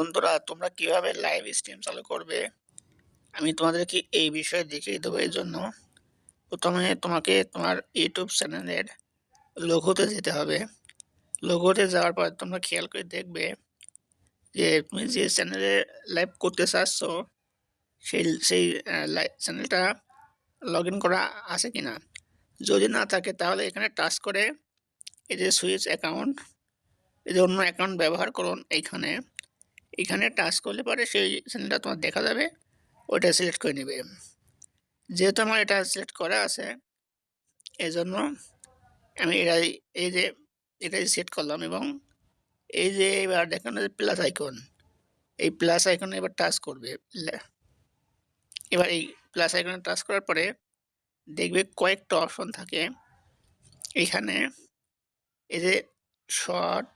বন্ধুরা, তোমরা কীভাবে লাইভ স্ট্রিম চালু করবে? আমি তোমাদেরকে এই বিষয়ে দেখিয়ে দেবো এই জন্য। প্রথমে তোমাকে তোমার ইউটিউব চ্যানেলের লোগোতে যেতে হবে। লোগোতে যাওয়ার পর তোমরা খেয়াল করে দেখবে যে, তুমি যে চ্যানেলে লাইভ করতে চাচ্ছ, সেই সেই চ্যানেলটা লগ ইন করা আছে কি না যদি না থাকে, তাহলে এখানে টাচ করে এই যে সুইচ অ্যাকাউন্ট এই যে অন্য অ্যাকাউন্ট ব্যবহার করুন এইখানে। এখানে টাচ করলে পরে সেই চ্যানেলটা তোমার দেখা যাবে, ওইটা সিলেক্ট করে নেবে। যেহেতু আমার এটা সিলেক্ট করা আছে এই জন্য আমি এটাই এই যে এটাই সেট করলাম এবং এই যে এবার দেখেন প্লাস আইকন এই প্লাস আইকনে এবার টাচ করবে। এবার এই প্লাস আইকনে টাচ করার পরে দেখবে কয়েকটা অপশন থাকে। এখানে এই যে শর্ট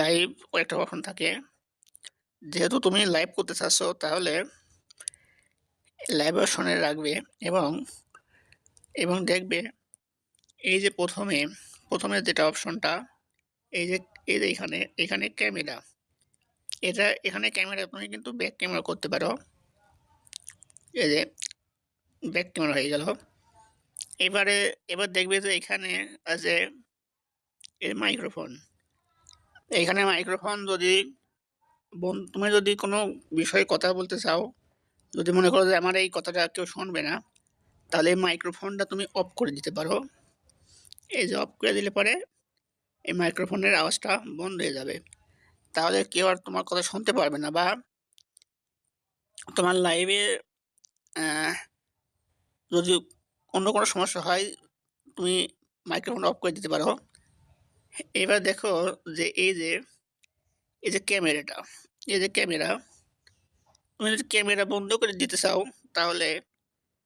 লাইভ কয়েকটা অপশন থাকে। যেহেতু তুমি লাইভ করতে চাচ্ছ, তাহলে লাইভ অপশনে রাখবে এবং এবং দেখবে এই যে প্রথমে প্রথমে যেটা অপশনটা এই যে এই যে এখানে এখানে ক্যামেরা এটা, এখানে ক্যামেরা তুমি কিন্তু ব্যাক ক্যামেরা করতে পারো। এই যে ব্যাক ক্যামেরা হয়ে গেল। এবারে, এবার দেখবে যে এখানে আছে এই মাইক্রোফোন এখানে মাইক্রোফোন যদি তুমি যদি কোনো বিষয়ে কথা বলতে চাও, যদি মনে করো যে আমার এই কথাটা কেউ শুনবে না, তাহলে এই মাইক্রোফোনটা তুমি অফ করে দিতে পারো। এই যে অফ করে দিলে পরে এই মাইক্রোফোনের আওয়াজটা বন্ধ হয়ে যাবে। তাহলে কেউ আর তোমার কথা শুনতে পারবে না বা তোমার লাইভে যদি অন্য কোনো সমস্যা হয়, তুমি মাইক্রোফোন অফ করে দিতে পারো। এবার দেখো যে এই যে এই যে ক্যামেরাটা, এই যে ক্যামেরা, তুমি যদি ক্যামেরা বন্ধ করে দিতে চাও, তাহলে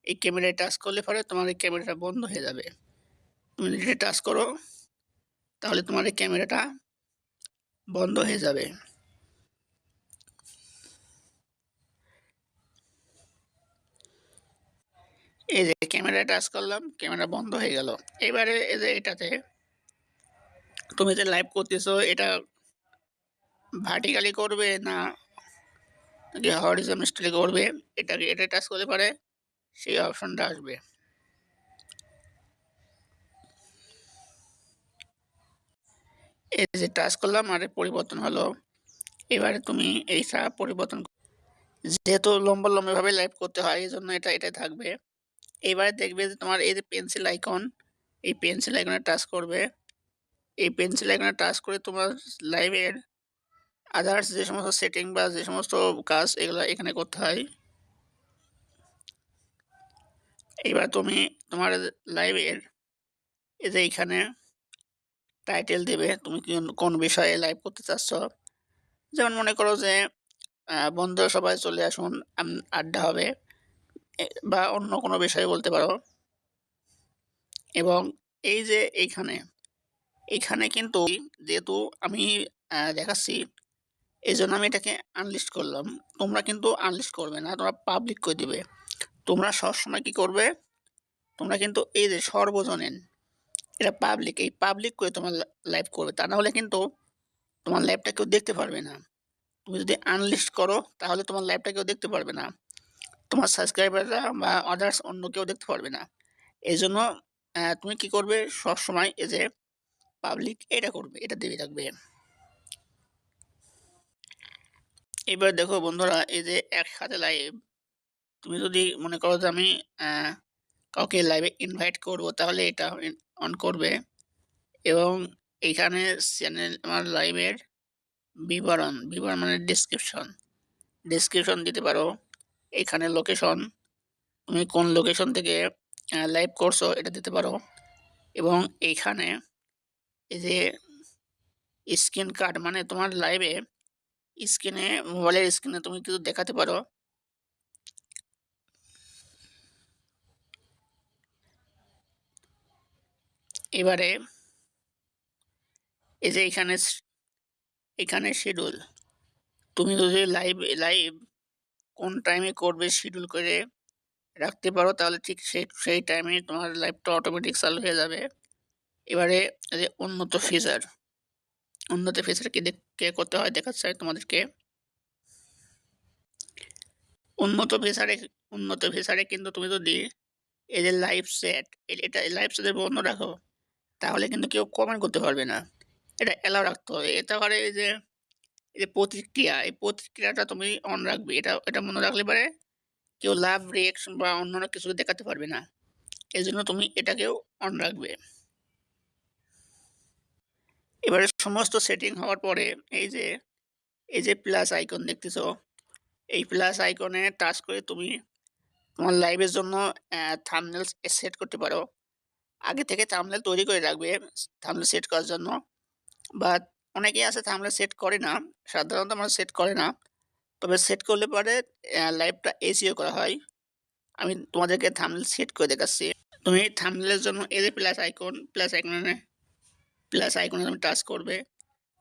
এই ক্যামেরায় টাচ করলে পরে তোমার এই ক্যামেরাটা বন্ধ হয়ে যাবে। তুমি যদি টাচ করো, তাহলে তোমার এই ক্যামেরাটা বন্ধ হয়ে যাবে। এই যে ক্যামেরা টাচ করলাম, ক্যামেরা বন্ধ হয়ে গেল। এবারে এই যে এটাতে তুমি যে লাইভ করতেছো, এটা ভার্টিক্যালি করবে না হরিজনস্টালি করবে? এটাকে এটা টাচ করলে পারে? সেই অপশনটা আসবে। এই যে টাচ করলাম আর পরিবর্তন হলো। এবারে তুমি এই এইটা পরিবর্তন যেহেতু লম্বা লম্বাভাবে লাইভ করতে হয় এই জন্য এটা এটাই থাকবে। এবারে দেখবে যে তোমার এই যে পেন্সিল আইকন এই পেন্সিল আইকনে টাচ করবে। এই পেন্সিল আইকনে টাচ করে তোমার লাইভের আদার্স যে সমস্ত সেটিং বা যে সমস্ত কাজ এগুলো এখানে করতে হয়। এবার তুমি তোমার লাইভের এই যে এইখানে টাইটেল দেবে, তুমি কোন বিষয়ে লাইভ করতে চাচ্ছ? যেমন মনে করো যে বন্ধু সবাই চলে আসুন আড্ডা হবে বা অন্য কোনো বিষয়ে বলতে পারো। এবং এই যে এইখানে এখানে কিন্তু যেহেতু আমি দেখাচ্ছি এই জন্য আমি এটাকে আনলিস্ট করলাম। তোমরা কিন্তু আনলিস্ট করবে না, তোমরা পাবলিক করে দিবে। তোমরা সবসময় কী করবে? তোমরা কিন্তু এই যে সর্বজনীন, এটা পাবলিক এই পাবলিক করে তোমার লাইভ করবে। তা না হলে কিন্তু তোমার লাইভটা কেউ দেখতে পারবে না। তুমি যদি আনলিস্ট করো, তাহলে তোমার লাইভটা কেউ দেখতে পারবে না। তোমার সাবস্ক্রাইবাররা বা আদার্স অন্য কেউ দেখতে পারবে না। এই জন্য তুমি কি করবে? সবসময় এই যে পাবলিক এটা করবে, এটা দেবে থাকবে। এবার দেখো বন্ধুরা, এই যে একসাথে লাইভ তুমি যদি মনে করো যে আমি কাউকে লাইভে ইনভাইট করব, তাহলে এটা অন করবে। এবং এইখানে চ্যানেল আমার লাইভের বিবরণ বিবরণ মানে ডিসক্রিপশন ডিসক্রিপশন দিতে পারো, এখানে লোকেশন তুমি কোন লোকেশন থেকে লাইভ করছ, এটা দিতে পারো। এবং এইখানে এই যে স্ক্রিন কার্ড মানে তোমার লাইভে স্ক্রিনে মোবাইলের স্ক্রিনে তুমি কিছু দেখাতে পারো। এবারে এই যে এখানে এখানে শিডিউল তুমি যদি লাইভ লাইভ কোন টাইমে করবে শিডিউল করে রাখতে পারো, তাহলে ঠিক সেই সেই টাইমে তোমার লাইভটা অটোমেটিক চালু হয়ে যাবে। এবারে যে উন্নত ফিচার উন্নত ফিচার কি কে করতে হয় দেখাচ্ছে আমি তোমাদেরকে। উন্নত ফিচারে উন্নত ফিচারে কিন্তু তুমি যদি এই যে লাইভ সেট এটা লাইভ সেটের বন্ধ রাখো, তাহলে কিন্তু কেউ কমেন্ট করতে পারবে না। এটা অ্যালাউ রাখতে হবে। এটা করে এই যে এই যে প্রতিক্রিয়া, এই প্রতিক্রিয়াটা তুমি অন রাখবে। এটা এটা মনে রাখলে পারে কেউ লাভ রিয়েকশন বা অন্যান্য কিছু দেখাতে পারবে না। এই জন্য তুমি এটাকেও অন রাখবে। এবারে সমস্ত সেটিং হওয়ার পরে এই যে এই যে প্লাস আইকন দেখতেছো, এই প্লাস আইকনে টাচ করে তুমি তোমার লাইভের জন্য থামনেল সেট করতে পারো। আগে থেকে থামনেল তৈরি করে রাখবে থামনেল সেট করার জন্য। বা অনেকেই আছে থামনেল সেট করে না, সাধারণত আমরা সেট করে না। তবে সেট করলে পরে লাইভটা এসিও করা হয়। আমি তোমাদেরকে থামনেল সেট করে দেখাচ্ছি। তুমি থামনেলের জন্য এই যে প্লাস আইকন প্লাস আইকনে প্লাস আইকনে তুমি টাচ করবে।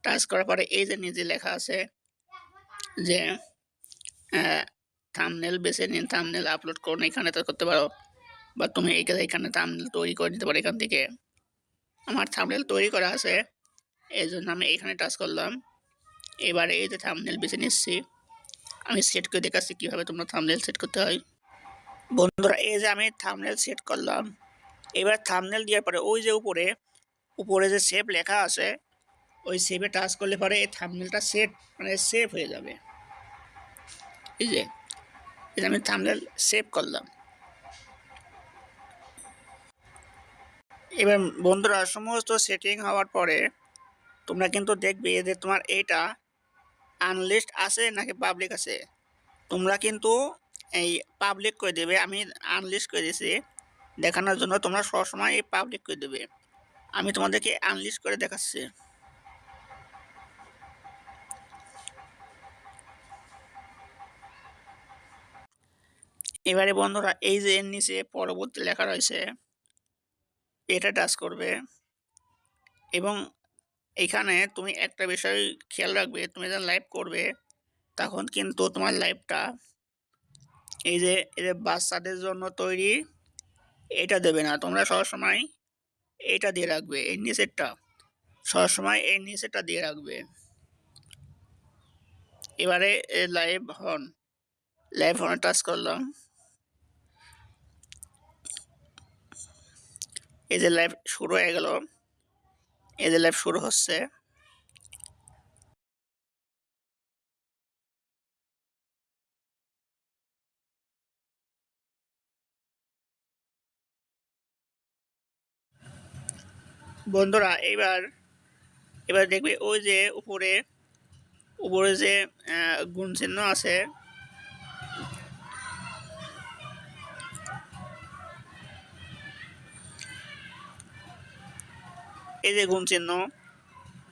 টাচ করার পরে এই যে নিজে লেখা আছে যে থামনেল বেছে নিন থামনেল আপলোড করুন, এখানে তো করতে পারো। বা তুমি এইখানে এখানে থামনেল তৈরি করে দিতে পারো এখান থেকে। আমার থামনেল তৈরি করা আছে, এই জন্য আমি এখানে টাচ করলাম। এবারে এই যে থামনেল বেছে নিচ্ছি, আমি সেট করে দেখাচ্ছি কীভাবে তোমরা থামনেল সেট করতে হয়। বন্ধুরা, এই যে আমি থামনেল সেট করলাম। এবার থামনেল দেওয়ার পরে ওই যে উপরে উপরে যে সেভ লেখা আছে, ওই সেভে টাচ করলে পরে এই থামনেলটা সেট মানে সেভ হয়ে যাবে। এই যে আমি থামনেল সেভ করলাম। এবার বন্ধুরা, সমস্ত সেটিং হওয়ার পরে তোমরা কিন্তু দেখবে যে তোমার এইটা আনলিস্ট আছে নাকি পাবলিক আছে। তোমরা কিন্তু এই পাবলিক করে দেবে, আমি আনলিস্ট করে দিয়েছি। দেখানোর জন্য তোমরা সবসময় এই পাবলিক করে দেবে। আমি তোমাদেরকে আনলিস্ট করে দেখাচ্ছি। এবারে বন্ধুরা, এই যে এর নিচে পরবর্তী লেখা রয়েছে, এটা টাচ করবে। এবং এখানে তুমি একটা বিষয় খেয়াল রাখবে, তুমি যখন লাইভ করবে, তখন কিন্তু তোমার লাইভটা এই যে এই যে বাচ্চাদের জন্য তৈরি, এটা দেবে না। তোমরা সবসময় এটা দিয়ে রাখবে, এই নিচেরটা। সবসময় এই নিচেরটা দিয়ে রাখবে। এবারে লাইভ হন লাইভ হনে টাচ করলাম। এই যে লাইভ শুরু হয়ে গেল। এই যে লাইভ শুরু হচ্ছে। বন্ধুরা, এবার এবার দেখবে ওই যে উপরে উপরে যে গুণ চিহ্ন আছে, এই যে গুণ চিহ্ন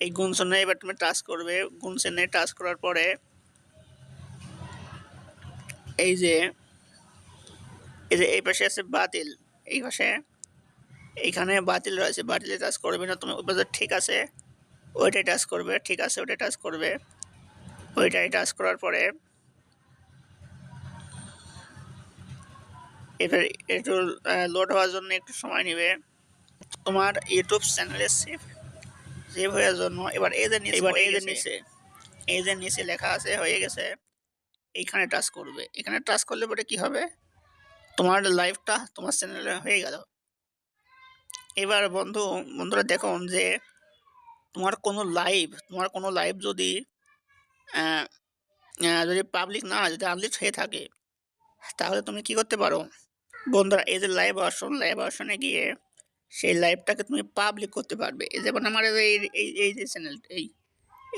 এই গুণ চিহ্ন এবার তুমি টাচ করবে। গুণ চিহ্নে টাচ করার পরে, এই যে এই যে এই পাশে আছে বাতিল, এই পাশে এইখানে বাতিল রয়েছে বাতিলে টাচ করবে না। তুমি ওই ঠিক আছে ওইটাই টাচ করবে ঠিক আছে ওইটাই টাচ করবে। ওইটাই টাচ করার পরে এবার একটু লোড হওয়ার জন্য একটু সময় নেবে। তোমার ইউটিউব চ্যানেলে সেভ সেভ হওয়ার জন্য এবার এই যে এবার এই যে নিচে। এই যে নিচে লেখা আছে হয়ে গেছে এইখানে টাচ করবে। এখানে টাচ করলে পরে কি হবে? তোমার লাইভটা তোমার চ্যানেলে হয়ে গেল। এবার বন্ধু, বন্ধুরা দেখুন যে তোমার কোনো লাইভ তোমার কোনো লাইভ যদি যদি পাবলিক না যদি আনলিস্ট হয়ে থাকে, তাহলে তুমি কি করতে পারো? বন্ধুরা, এই যে লাইভ অপশন লাইভ অপশনে গিয়ে সেই লাইভটাকে তুমি পাবলিক করতে পারবে। এই যেমন আমার এই এই যে চ্যানেল এই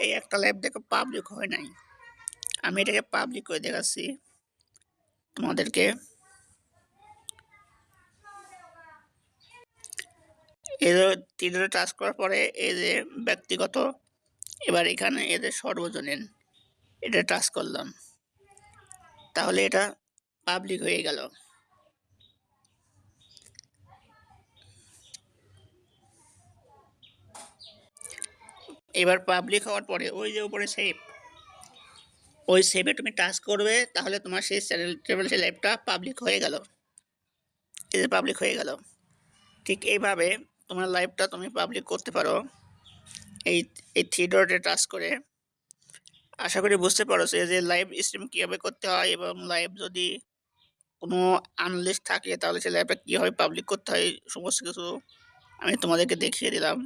এই একটা লাইভ দেখো পাবলিক হয় নাই। আমি এটাকে পাবলিক করে দেখাচ্ছি তোমাদেরকে। এদের তীরে টাচ করার পরে যে ব্যক্তিগত, এবার এখানে এদের সর্বজনীন এটা টাচ করলাম। তাহলে এটা পাবলিক হয়ে গেল। এবার পাবলিক হওয়ার পরে ওই যে উপরে সেভ ওই সেভে তুমি টাচ করবে, তাহলে তোমার সেই চ্যানেল সেই লাইভটা পাবলিক হয়ে গেল। যে পাবলিক হয়ে গেল। ঠিক এইভাবে তোমার লাইভটা তুমি পাবলিক করতে পারো। এই এই থ্রি ডটে টাচ করে। আশা করি বুঝতে পারছ যে লাইভ স্ট্রিম কীভাবে করতে হয় এবং লাইভ যদি কোনো আনলিস্ট থাকে তাহলে সেই লাইভটা কীভাবে পাবলিক করতে হয় সমস্ত কিছু আমি তোমাদেরকে দেখিয়ে দিলাম।